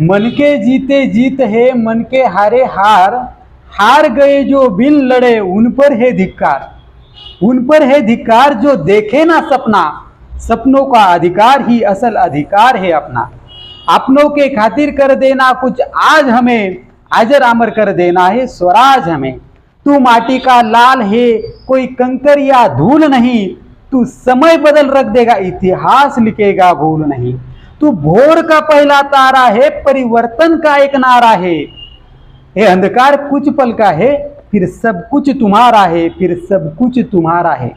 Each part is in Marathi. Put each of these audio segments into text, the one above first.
मन के जीते जीत है, मन के हारे हार। हार गए जो बिन लड़े, उन पर है धिक्कार। उन पर है धिक्कार जो देखे ना सपना। सपनों का अधिकार ही असल अधिकार है अपना। अपनों के खातिर कर देना कुछ आज हमें अजर अमर कर देना है स्वराज हमें। तू माटी का लाल है, कोई कंकर या धूल नहीं। तू समय बदल रख देगा, इतिहास लिखेगा भूल नहीं। तू भोर का पहिला तारा है परिवर्तन का एक नारा है हे अंधकार कुछ पल का है फिर सब कुछ तुम्हारा आहे फिर सब कुछ तुम्हारा आहे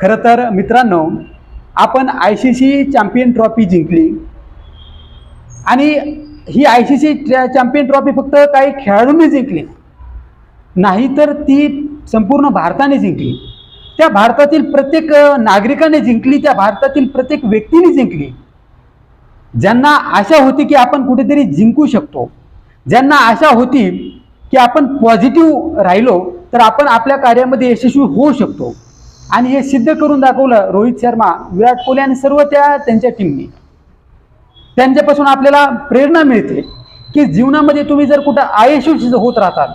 खरं तर मित्रांनो आपण I C C champion trophy जिंकली. आणि ही I C C champion trophy फक्त काही खेळाडूंनी जिंकली. नाही तर ती संपूर्ण भारताने जिंकली. त्या भारतातील प्रत्येक नागरिकाने जिंकली त्या भारतातील प्रत्येक व्यक्तीने जिंकली. ज्यांना आशा होती की आपण कुठेतरी जिंकू शकतो ज्यांना आशा होती की आपण पॉझिटिव्ह राहिलो तर आपण आपल्या कार्यामध्ये यशस्वी होऊ शकतो. आणि हे सिद्ध करून दाखवलं रोहित शर्मा विराट कोहली आणि सर्व त्या त्यांच्या टीमनी त्यांच्यापासून आपल्याला प्रेरणा मिळते की जीवनामध्ये तुम्ही जर कुठं अयशस्वी होत राहताल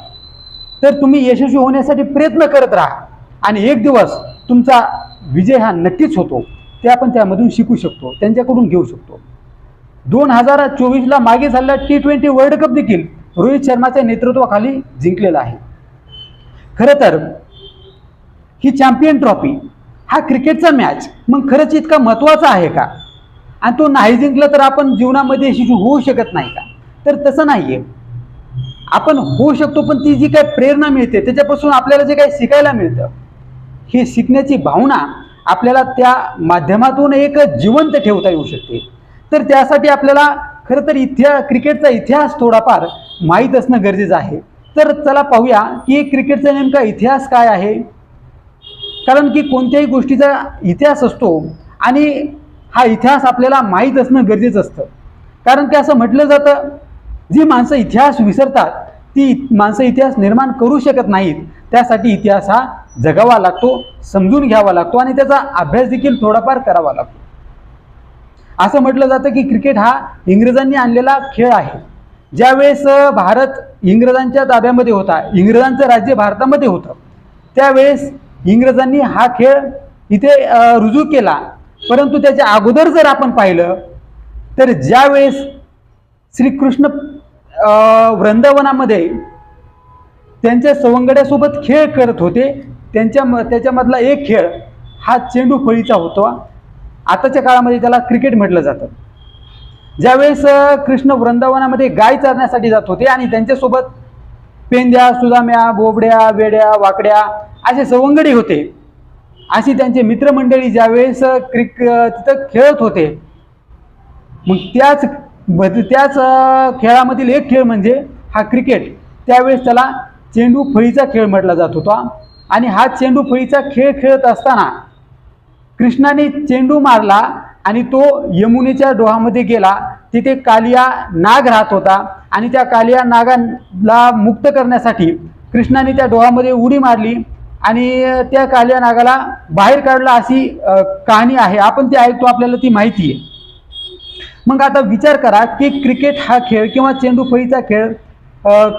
तर तुम्ही यशस्वी होण्यासाठी प्रयत्न करत राहा. आणि एक दिवस तुमचा विजय हा नक्कीच होतो. ते आपण त्यामधून शिकू शकतो त्यांच्याकडून घेऊ शकतो. दोन हजार चोवीसला मागे झालेला टी ट्वेंटी वर्ल्ड कप देखील रोहित शर्माच्या नेतृत्वाखाली जिंकलेला आहे. खरं तर ही चॅम्पियन ट्रॉफी हा क्रिकेटचा मॅच मग खरंच इतका महत्त्वाचा आहे का? आणि तो नाही जिंकला तर आपण जीवनामध्ये यशस्वी होऊ शकत नाही का? तर तसं नाही आहे आपण होऊ शकतो पण ती जी काय प्रेरणा मिळते त्याच्यापासून आपल्याला जे काही शिकायला मिळतं हे शिकण्याची भावना आपल्याला त्या माध्यमातून एक जिवंत ठेवता येऊ शकते. तर त्यासाठी आपल्याला खरं तर इतिहा क्रिकेटचा इतिहास थोडाफार माहीत असणं गरजेचं आहे. तर चला पाहूया की क्रिकेटचा नेमका इतिहास काय आहे. कारण की कोणत्याही गोष्टीचा इतिहास असतो आणि हा इतिहास आपल्याला माहीत असणं गरजेचं असतं. कारण की असं म्हटलं जातं जी माणसं इतिहास विसरतात ती माणसं इतिहास निर्माण करू शकत नाहीत. त्यासाठी इतिहास हा जगावा लागतो समजून घ्यावा लागतो आणि त्याचा अभ्यास देखील थोडाफार करावा लागतो. असं म्हटलं जातं की क्रिकेट हा इंग्रजांनी आणलेला खेळ आहे. ज्यावेळेस भारत इंग्रजांच्या ताब्यामध्ये होता इंग्रजांचं राज्य भारतामध्ये होतं त्यावेळेस इंग्रजांनी हा खेळ इथे रुजू केला. परंतु त्याच्या अगोदर जर आपण पाहिलं तर ज्यावेळेस श्रीकृष्ण वृंदावनामध्ये त्यांच्या सवंगड्यासोबत खेळ करत होते त्यांच्या म- त्याच्यामधला एक खेळ हा चेंडू फळीचा होता. आताच्या काळामध्ये त्याला क्रिकेट म्हटलं जातं. ज्यावेळेस कृष्ण वृंदावनामध्ये गाय चरण्यासाठी जात होते आणि त्यांच्यासोबत पेंद्या सुदाम्या बोबड्या वेड्या वाकड्या असे सवंगडी होते. अशी त्यांचे मित्रमंडळी ज्यावेळेस क्रिक तिथं खेळत होते. मग त्याच त्याच खेळामधील एक खेळ म्हणजे हा क्रिकेट. त्यावेळेस त्याला चेंडू फळीचा खेळ म्हटला जात होता. आणि हा चेंडू फळीचा खेळ खेळत असताना कृष्णाने चेंडू मारला आणि तो यमुनेच्या डोहामध्ये गेला. तिथे कालिया नाग राहत होता आणि त्या कालिया नागाला मुक्त करण्यासाठी कृष्णाने त्या डोहामध्ये उडी मारली आणि त्या कालिया नागाला बाहेर काढला अशी कहाणी आहे. आपण ती ऐकतो आपल्याला ती माहिती आहे. मग आता विचार करा की क्रिकेट हा खेळ किंवा चेंडू फळीचा खेळ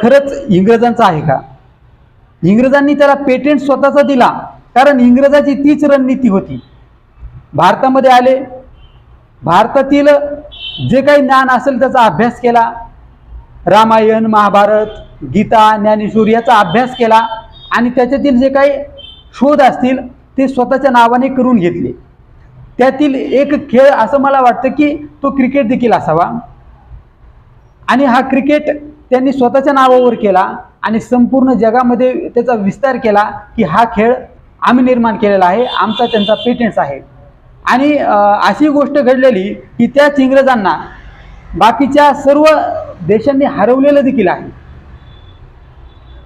खरंच इंग्रजांचा आहे का? इंग्रजांनी त्याला पेटेंट स्वतःचा दिला कारण इंग्रजाची तीच रणनीती होती. भारतामध्ये आले. भारतातील जे काही ज्ञान असेल त्याचा अभ्यास केला. रामायण महाभारत गीता ज्ञानेश्वर याचा अभ्यास केला आणि त्याच्यातील जे काही शोध असतील ते स्वतःच्या नावाने करून घेतले. त्यातील एक खेळ असं मला वाटतं की तो क्रिकेट देखील असावा. आणि हा क्रिकेट त्यांनी स्वतःच्या नावावर केला आणि संपूर्ण जगामध्ये त्याचा विस्तार केला की हा खेळ आम्ही निर्माण केलेला आहे. आमचा त्यांचा पेटेंट्स आहे. आणि अशी गोष्ट घडलेली की त्याच इंग्रजांना बाकीच्या सर्व देशांनी हरवलेलं देखील आहे.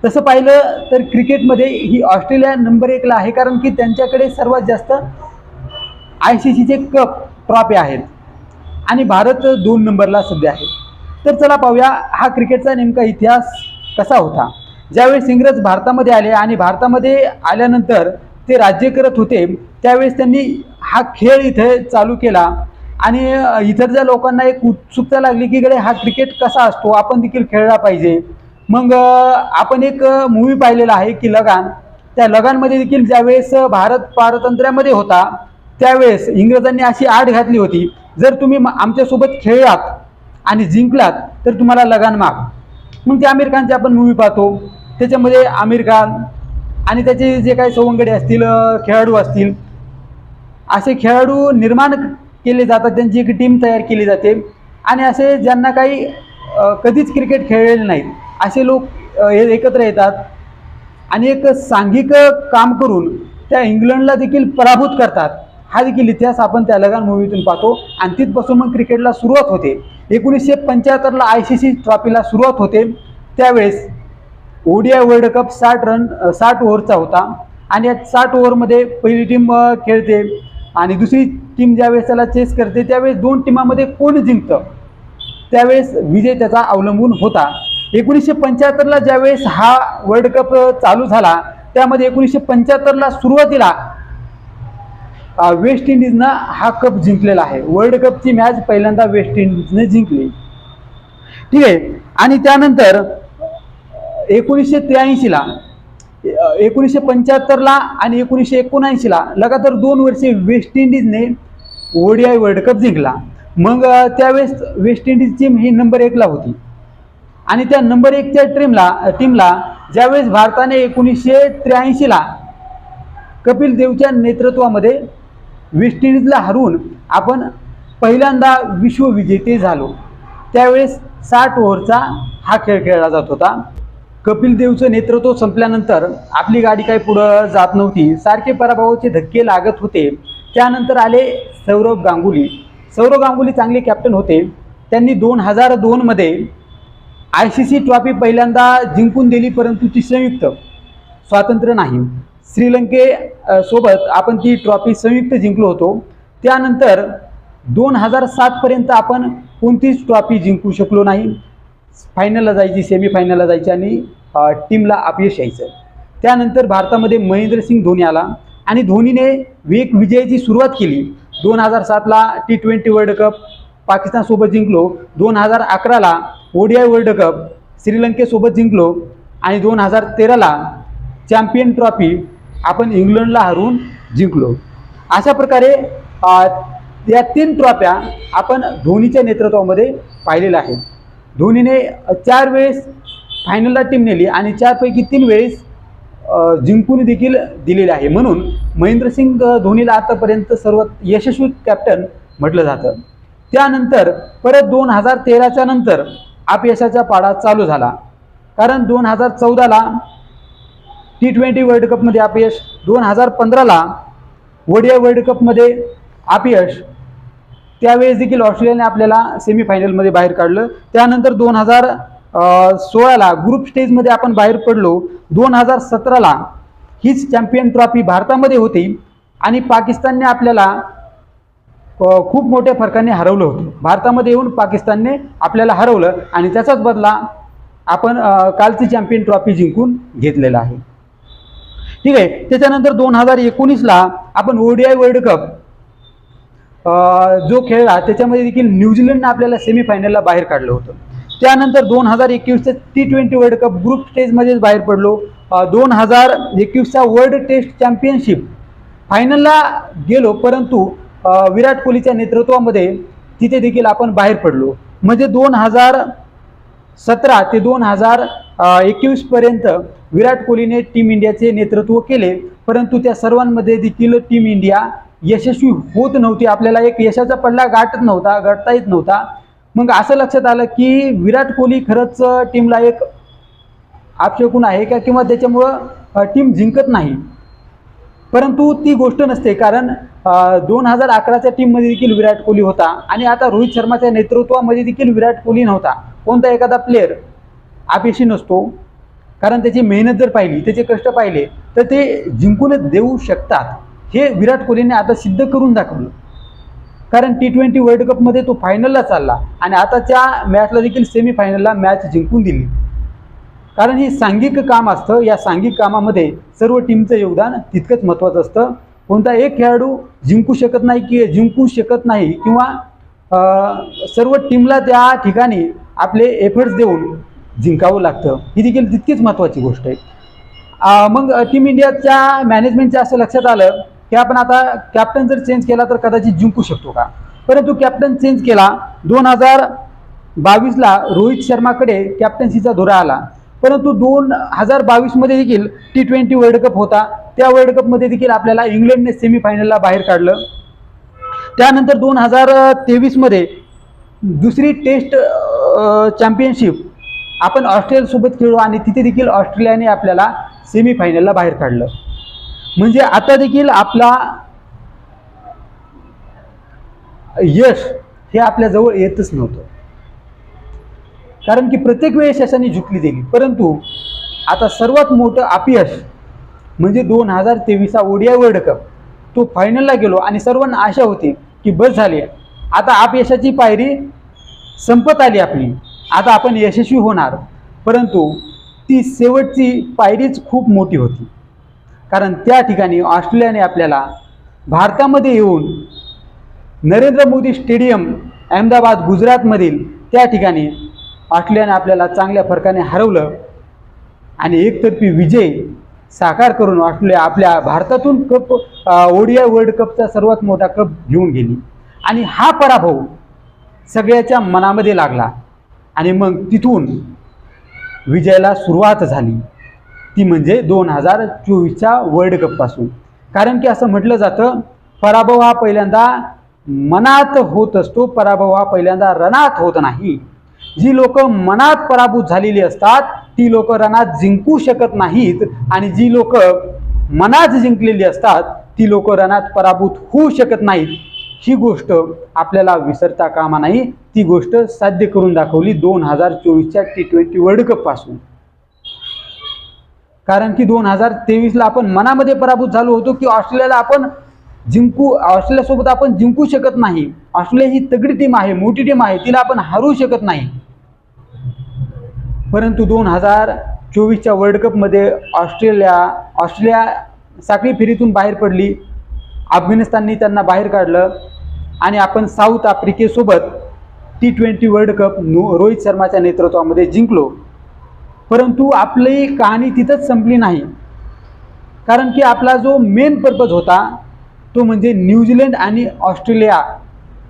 तसं पाहिलं तर क्रिकेटमध्ये ही ऑस्ट्रेलिया नंबर एकला आहे कारण की त्यांच्याकडे सर्वात जास्त आय सी सीचे कप ट्रॉफी आहेत. आणि भारत दोन नंबरला सध्या आहे. तर चला पाहूया हा क्रिकेटचा नेमका इतिहास कसा होता. ज्यावेळेस इंग्रज भारतामध्ये आले आणि भारतामध्ये आल्यानंतर ते राज्य करत होते त्यावेळेस त्यांनी हा खेळ इथे चालू केला. आणि इतर इतरच्या लोकांना एक उत्सुकता लागली की गडे हा क्रिकेट कसा असतो? आपण देखील खेळला पाहिजे. मग आपण एक मूवी पाहिलेला आहे की लगान. त्या लगानमध्ये देखील ज्यावेळेस भारत पारतंत्र्यामध्ये होता त्यावेळेस इंग्रजांनी अशी आड घातली होती. जर तुम्ही म- आमच्यासोबत खेळलात आणि जिंकलात तर तुम्हाला लगान माग मग ते आमिर खानची आपण मूवी पाहतो. त्याच्यामध्ये आमिर खान आणि त्याचे जे काही सवंगडे असतील खेळाडू असतील असे खेळाडू निर्माण केले जातात त्यांची एक टीम तयार केली जाते. आणि असे ज्यांना काही कधीच क्रिकेट खेळलेले नाहीत असे लोक हे एकत्र येतात आणि एक सांघिक काम करून त्या इंग्लंडला देखील पराभूत करतात. हा देखील इतिहास आपण त्या लगान मूवीतून पाहतो. आणि तिथपासून मग क्रिकेटला सुरुवात होते. एकोणीसशे पंच्याहत्तरला आय सी सी ट्रॉफीला सुरुवात होते. त्यावेळेस ओडिया वर्ल्ड कप साठ रन साठ ओव्हरचा होता. आणि या साठ ओव्हरमध्ये पहिली टीम खेळते. आणि दुसरी टीम ज्यावेळेस त्याला चेस करते त्यावेळेस दोन टीमामध्ये कोण जिंकतं? त्यावेळेस विजय त्याचा अवलंबून होता. एकोणीसशे पंच्याहत्तरला ज्यावेळेस हा वर्ल्ड कप चालू झाला त्यामध्ये एकोणीसशे पंच्याहत्तरला सुरुवातीला वेस्ट इंडिजनं हा कप जिंकलेला आहे. वर्ल्ड कपची मॅच पहिल्यांदा वेस्ट इंडिजने जिंकली. ठीक आहे? आणि त्यानंतर एकोणीसशे त्र्याऐंशीला एकोणीसशे पंच्याहत्तरला आणि एकोणीसशे एकोणऐंशीला लगातार दोन वर्षे वेस्ट इंडिजने ओडीआय वर्ल्ड कप जिंकला. मग त्यावेळेस वेस्ट इंडिज टीम ही नंबर एकला होती. आणि त्या नंबर एकच्या टीमला टीमला ज्यावेळेस भारताने एकोणीसशे त्र्याऐंशीला कपिल देवच्या नेतृत्वामध्ये वेस्ट इंडिजला हरवून आपण पहिल्यांदा विश्वविजेते झालो. त्यावेळेस साठ ओव्हरचा हा खेळ खेळला जात होता. कपिल देवचं नेतृत्व संपल्यानंतर आपली गाडी काही पुढं जात नव्हती. सारखे पराभवाचे धक्के लागत होते. त्यानंतर आले सौरभ गांगुली. सौरभ गांगुली चांगले कॅप्टन होते. त्यांनी दोन हजार दोनमध्ये आय सी सी ट्रॉफी पहिल्यांदा जिंकून दिली परंतु ती संयुक्त. स्वातंत्र्य नाही. श्रीलंके सोबत आपण ती ट्रॉफी संयुक्त जिंकलो होतो. त्यानंतर दोन हजार सातपर्यंत आपण कोणतीच ट्रॉफी जिंकू शकलो नाही. फायनलला जायची सेमीफायनलला जायची आणि टीमला अपयश यायचं. त्यानंतर भारतामध्ये महेंद्रसिंग धोनी आला आणि धोनीने वेग विजयाची सुरुवात केली. दोन हजार सातला टी ट्वेंटी वर्ल्ड कप पाकिस्तानसोबत जिंकलो. दोन हजार अकराला ओडीआय वर्ल्ड कप श्रीलंकेसोबत जिंकलो. आणि दोन हजार तेराला चॅम्पियन ट्रॉफी आपण इंग्लंडला हरवून जिंकलो. अशा प्रकारे या तीन ट्रॉफ्या आपण धोनीच्या नेतृत्वामध्ये पाहिलेल्या आहेत. धोनीने चार वेळेस फायनलला टीम नेली आणि चारपैकी तीन वेळेस जिंकून देखील दिलेले आहे. म्हणून महेंद्रसिंग धोनीला आतापर्यंत सर्वात यशस्वी कॅप्टन म्हटलं जातं. त्यानंतर परत दोन हजार तेराच्या नंतर अपयशाचा पाडा चालू झाला. कारण दोन हजार चौदाला टी ट्वेंटी वर्ल्ड कपमध्ये अपयश दोन हजार पंधराला वडिया वर्ल्ड कपमध्ये अपयश त्यावेळेस देखील ऑस्ट्रेलियाने आपल्याला सेमीफायनलमध्ये बाहेर काढलं. त्यानंतर दोन हजार सोळाला ग्रुप स्टेजमध्ये आपण बाहेर पडलो. दोन हजार सतराला हीच चॅम्पियन ट्रॉफी भारतामध्ये होती आणि पाकिस्तानने आपल्याला खूप मोठ्या फरकाने हरवलं होतं. भारतामध्ये येऊन पाकिस्तानने आपल्याला हरवलं आणि त्याचाच बदला आपण कालची चॅम्पियन ट्रॉफी जिंकून घेतलेला आहे. ठीक आहे त्याच्यानंतर दोन हजार एकोणीसला आपण ओडीआय वर्ल्ड कप जो खेळला त्याच्यामध्ये देखील न्यूझीलंडनं आपल्याला सेमीफायनलला बाहेर काढलं होतं. त्यानंतर दोन हजार एकवीसचं T twenty world cup group स्टेजमध्येच बाहेर पडलो. दोन हजार एकवीसचा वर्ल्ड टेस्ट चॅम्पियनशिप फायनलला गेलो परंतु विराट कोहलीच्या नेतृत्वामध्ये तिथे देखील आपण बाहेर पडलो. म्हणजे दोन हजार सतरा ते दोन हजार एकवीसपर्यंत विराट कोहलीने टीम इंडियाचे नेतृत्व केले. परंतु त्या सर्वांमध्ये देखील टीम इंडिया यशस्वी होत नव्हती. आपल्याला एक यशाचा पडला गाठत नव्हता गाठता येत नव्हता. मग असं लक्षात आलं की विराट कोहली खरंच टीमला एक आपशकून आहे का? किंवा त्याच्यामुळं टीम जिंकत नाही. परंतु ती गोष्ट नसते कारण दोन हजार अकराच्या टीममध्ये देखील विराट कोहली होता आणि आता रोहित शर्माच्या नेतृत्वामध्ये देखील विराट कोहली नव्हता. कोणता एखादा प्लेअर अपेक्षी नसतो कारण त्याची मेहनत जर पाहिली त्याचे कष्ट पाहिले तर ते जिंकूनच देऊ शकतात. हे विराट कोहलीने आता सिद्ध करून दाखवलं. कारण टी ट्वेंटी वर्ल्ड कपमध्ये तो फायनलला चालला आणि आताच्या मॅचला देखील सेमीफायनलला मॅच जिंकून दिली. कारण हे सांघिक काम असतं. या सांघिक कामामध्ये सर्व टीमचं योगदान तितकंच महत्त्वाचं असतं. कोणता एक खेळाडू जिंकू शकत नाही की जिंकू शकत नाही किंवा सर्व टीमला त्या ठिकाणी आपले एफर्ट्स देऊन जिंकावं लागतं. ही देखील तितकीच महत्त्वाची गोष्ट आहे. मग टीम इंडियाच्या मॅनेजमेंटच्या असं लक्षात आलं की आपण आता कॅप्टन जर चेंज केला तर कदाचित जिंकू शकतो का? परंतु कॅप्टन चेंज केला दोन हजार बावीसला रोहित शर्माकडे कॅप्टन्सीचा धुरा आला. परंतु दोन हजार बावीसमध्ये देखील टी ट्वेंटी वर्ल्ड कप होता. त्या वर्ल्ड कपमध्ये देखील आपल्याला इंग्लंडने सेमीफायनलला बाहेर काढलं. त्यानंतर दोन हजार तेवीसमध्ये दुसरी टेस्ट चॅम्पियनशिप आपण ऑस्ट्रेलियासोबत खेळू आणि तिथे देखील ऑस्ट्रेलियाने आपल्याला सेमीफायनलला बाहेर काढलं. म्हणजे आता देखील आपला यश हे आपल्याजवळ येतच नव्हतं. कारण की प्रत्येक वेळेस यशाने झुकली दिली परंतु आता सर्वात मोठं अपयश म्हणजे दोन हजार तेवीसचा ओडिया वर्ल्ड कप. तो फायनलला गेलो आणि सर्वांना आशा होती की बस झाली आता अपयशाची पायरी संपत आली आपली. आता आपण यशस्वी होणार. परंतु ती शेवटची पायरीच खूप मोठी होती. कारण त्या ठिकाणी ऑस्ट्रेलियाने आपल्याला भारतामध्ये येऊन नरेंद्र मोदी स्टेडियम अहमदाबाद गुजरातमधील त्या ठिकाणी ऑस्ट्रेलियाने आपल्याला चांगल्या फरकाने हरवलं आणि एकतर्फी विजय साकार करून ऑस्ट्रेलिया आपल्या भारतातून कप ओडिया वर्ल्ड कपचा सर्वात मोठा कप घेऊन गेली. आणि हा पराभव सगळ्याच्या मनामध्ये लागला आणि मग तिथून विजयाला सुरुवात झाली. ती म्हणजे दोन हजार चोवीसच्या वर्ल्ड कपपासून. कारण की असं म्हटलं जातं पराभव हा पहिल्यांदा मनात होत असतो पराभव हा पहिल्यांदा रणात होत नाही. जी लोक मनात पराभूत झालेली असतात ती लोक रणात जिंकू शकत नाहीत आणि जी लोक मनात जिंकलेली असतात ती लोक रणात पराभूत होऊ शकत नाहीत. ही गोष्ट आपल्याला विसरता कामा नाही. ती गोष्ट साध्य करून दाखवली दोन हजार चोवीसच्या टी ट्वेंटी वर्ल्ड कपपासून कारण की दोन हजार तेवीसला आपण मनामध्ये पराभूत झालो होतो की ऑस्ट्रेलियाला आपण जिंकू ऑस्ट्रेलियासोबत आपण जिंकू शकत नाही. ऑस्ट्रेलिया ही तगडी टीम आहे मोठी टीम आहे तिला आपण हरू शकत नाही. परंतु दोन हजार चोवीसच्या वर्ल्ड कपमध्ये ऑस्ट्रेलिया ऑस्ट्रेलिया साखळी फेरीतून बाहेर पडली. अफगाणिस्ताननी त्यांना बाहेर काढलं. आणि आपण साऊथ आफ्रिकेसोबत टी ट्वेंटी वर्ल्ड कप नो रोहित शर्माच्या नेतृत्वामध्ये जिंकलो. परंतु आपली कहाणी तिथंच संपली नाही. कारण की आपला जो मेन पर्पज होता तो म्हणजे न्यूझीलंड आणि ऑस्ट्रेलिया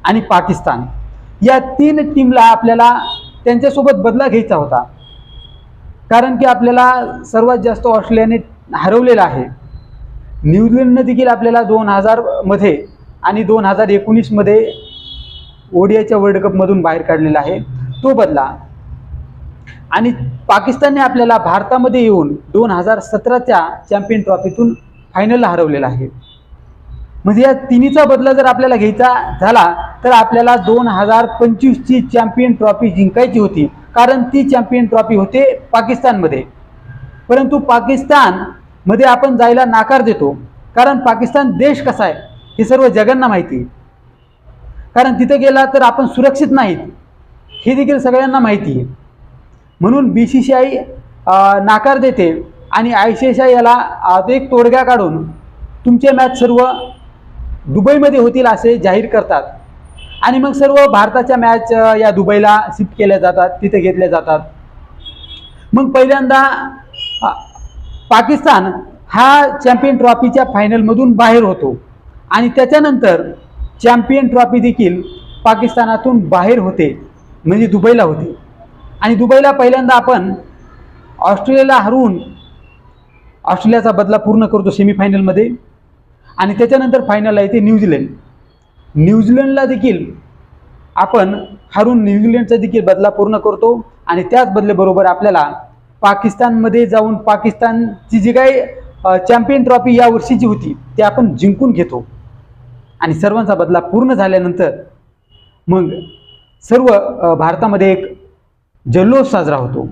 आणि पाकिस्तान. या तीन टीमला आपल्याला त्यांच्यासोबत बदला घ्यायचा होता. कारण की आपल्याला सर्वात जास्त ऑस्ट्रेलियाने हरवलेला आहे. न्यूझीलंडनं देखील आपल्याला दोन हजारमध्ये आणि दोन हजार एकोणीसमध्ये ओडियाच्या वर्ल्ड कपमधून बाहेर काढलेला आहे. तो बदला. आणि पाकिस्तानने आपल्याला भारतामध्ये येऊन दोन हजार सतराच्या चॅम्पियन ट्रॉफीतून फायनलला हरवलेला आहे. म्हणजे या तिन्हीचा बदला जर आपल्याला घ्यायचा झाला तर आपल्याला दोन हजार पंचवीसची चॅम्पियन ट्रॉफी जिंकायची होती. कारण ती चॅम्पियन ट्रॉफी होते पाकिस्तानमध्ये. परंतु पाकिस्तानमध्ये आपण जायला नाकार देतो. कारण पाकिस्तान देश कसा आहे हे सर्व जगांना माहिती आहे. कारण तिथे गेला तर आपण सुरक्षित नाहीत हे देखील सगळ्यांना माहिती आहे. म्हणून बी सी सी आय नाकार देते आणि आय सी एस आय याला अधिक एक तोडगा काढून तुमचे मॅच सर्व दुबईमध्ये होतील असे जाहीर करतात. आणि मग सर्व भारताच्या मॅच या दुबईला शिफ्ट केल्या जातात तिथे घेतल्या जातात. मग पहिल्यांदा पाकिस्तान हा चॅम्पियन ट्रॉफीच्या फायनलमधून बाहेर होतो. आणि त्याच्यानंतर चॅम्पियन ट्रॉफी देखील पाकिस्तानातून बाहेर होते म्हणजे दुबईला होते. आणि दुबईला पहिल्यांदा आपण ऑस्ट्रेलियाला हरवून ऑस्ट्रेलियाचा बदला पूर्ण करतो सेमीफायनलमध्ये. आणि त्याच्यानंतर फायनलला येते न्यूझीलंड. न्यूझीलंडला देखील आपण हरून न्यूझीलंडचा देखील बदला पूर्ण करतो. आणि त्याच बदलेबरोबर आपल्याला पाकिस्तानमध्ये जाऊन पाकिस्तानची जी काही चॅम्पियन ट्रॉफी या वर्षीची होती ते आपण जिंकून घेतो. आणि सर्वांचा बदला पूर्ण झाल्यानंतर मग सर्व भारतामध्ये एक जल्लोष साजरा होतो.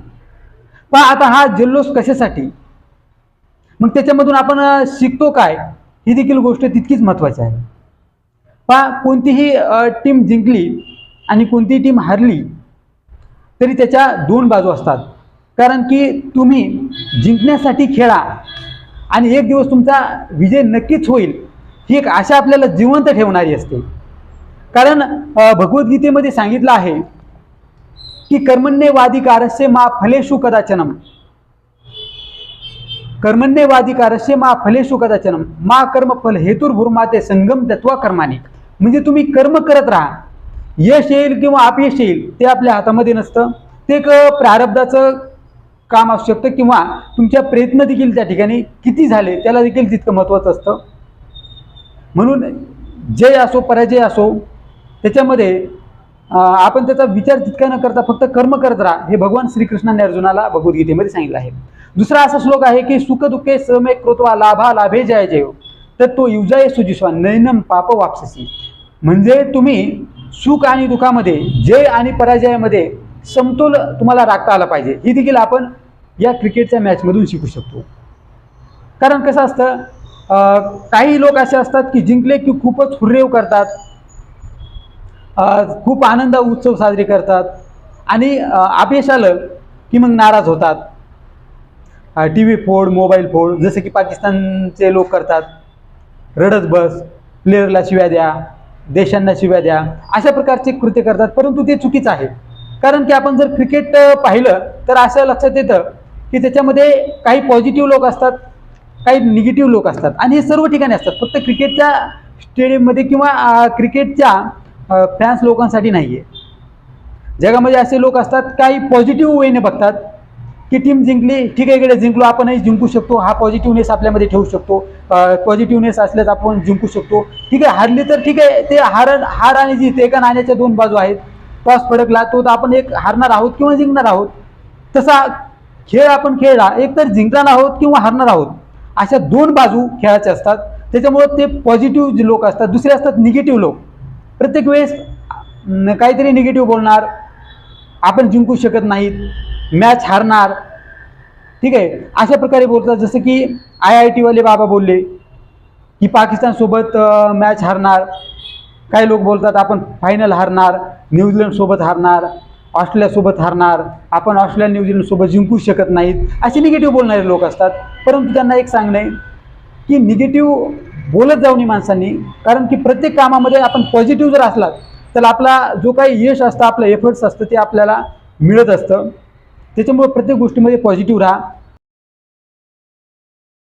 पण आता हा जल्लोष कशासाठी? मग त्याच्यामधून आपण शिकतो काय? ही देखील गोष्ट तितकीच महत्त्वाची आहे. पहा कोणतीही टीम जिंकली आणि कोणतीही टीम हरली तरी त्याच्या दोन बाजू असतात. कारण की तुम्ही जिंकण्यासाठी खेळा आणि एक दिवस तुमचा विजय नक्कीच होईल ही एक आशा आपल्याला जिवंत ठेवणारी असते. कारण भगवद्गीतेमध्ये सांगितलं आहे की कर्मण्यवाधिकारस्य मा फलेषु कदाचनम। कर्मण्यवाधिकारस्य मा फलेषु कदाचनम। मा कर्म फल हेतुर्भुर्माते संगम तत्वा कर्माने म्हणजे तुम्ही कर्म करत राहा। यश येईल किंवा अपयश येईल ते आपल्या हातामध्ये नसतं। ते एक प्रारब्धाचं काम असू शकतं किंवा तुमच्या प्रयत्न देखील त्या ठिकाणी किती झाले त्याला देखील तितकं महत्त्वाचं असतं. म्हणून जय असो पराजय असो त्याच्यामध्ये आपण त्याचा विचार तितका न करता फक्त कर्म करत राहा. हे भगवान श्रीकृष्णाने अर्जुनाला भगवद्गीतेमध्ये सांगितलं आहे. दुसरा असा श्लोक आहे की सुख दुःखे समय कृत्वा लाभा लाभे जय जय हो. तर तो युजाय सुजिस्वा नैनम पाप वापससी. म्हणजे तुम्ही सुख आणि दुःखामध्ये जय आणि पराजयामध्ये समतोल तुम्हाला राखता आला पाहिजे. ही देखील आपण या क्रिकेटच्या मॅचमधून शिकू शकतो. कारण कसं असतं काही लोक असे असतात की जिंकले की खूपच हुर्रेव करतात. खूप आनंद उत्सव साजरे करतात. आणि अपयश आलं की मग नाराज होतात. टी व्ही फोड मोबाईल फोड जसं की पाकिस्तानचे लोक करतात. रडत बस प्लेअरला शिव्या द्या देशांना शिव्या द्या. अशा प्रकारचे कृत्य करतात. परंतु ते चुकीचं आहे. कारण की आपण जर क्रिकेट पाहिलं तर असं लक्षात येतं की त्याच्यामध्ये काही पॉझिटिव्ह लोक असतात काही निगेटिव्ह लोक असतात. आणि हे सर्व ठिकाणी असतात. फक्त क्रिकेटच्या स्टेडियममध्ये किंवा क्रिकेटच्या फॅन्स लोकांसाठी नाही आहे जगामध्ये असे लोक असतात काही पॉझिटिव्ह वेने बघतात की टीम जिंकली ठीक आहे इकडे जिंकलो आपणही जिंकू शकतो. हा पॉझिटिव्हनेस आपल्यामध्ये ठेवू शकतो. पॉझिटिव्हनेस असल्यास आपण जिंकू शकतो. ठीक आहे हारली तर ठीक आहे ते हार हार आणि जीत एका नाण्याच्या दोन बाजू आहेत. टॉस फडकला तो तर आपण एक हारणार आहोत किंवा जिंकणार आहोत. तसा खेळ आपण खेळला एक तर जिंकणार आहोत किंवा हारणार आहोत. अशा दोन बाजू खेळाच्या असतात. त्याच्यामुळं ते पॉझिटिव्ह जे लोक असतात दुसरे असतात निगेटिव्ह लोक. प्रत्येक वेळेस काहीतरी निगेटिव्ह बोलणार आपण जिंकू शकत नाहीत मॅच हारणार. ठीक आहे? अशा प्रकारे बोलतात. जसं की आय आय टीवाले बाबा बोलले की पाकिस्तानसोबत मॅच हारणार. काही लोक बोलतात आपण फायनल हारणार न्यूझीलंडसोबत हारणार ऑस्ट्रेलियासोबत हारणार. आपण ऑस्ट्रेलिया न्यूझीलंडसोबत जिंकू शकत नाहीत. असे निगेटिव्ह बोलणारे लोक असतात. परंतु त्यांना एक सांगणं आहे की निगेटिव्ह बोलत जाऊ नये माणसांनी. कारण की प्रत्येक कामामध्ये आपण पॉझिटिव्ह जर असलात तर आपला जो काही यश असतं आपलं एफर्ट्स असतं ते आपल्याला मिळत असतं. त्याच्यामुळे प्रत्येक गोष्टीमध्ये पॉझिटिव्ह राहा.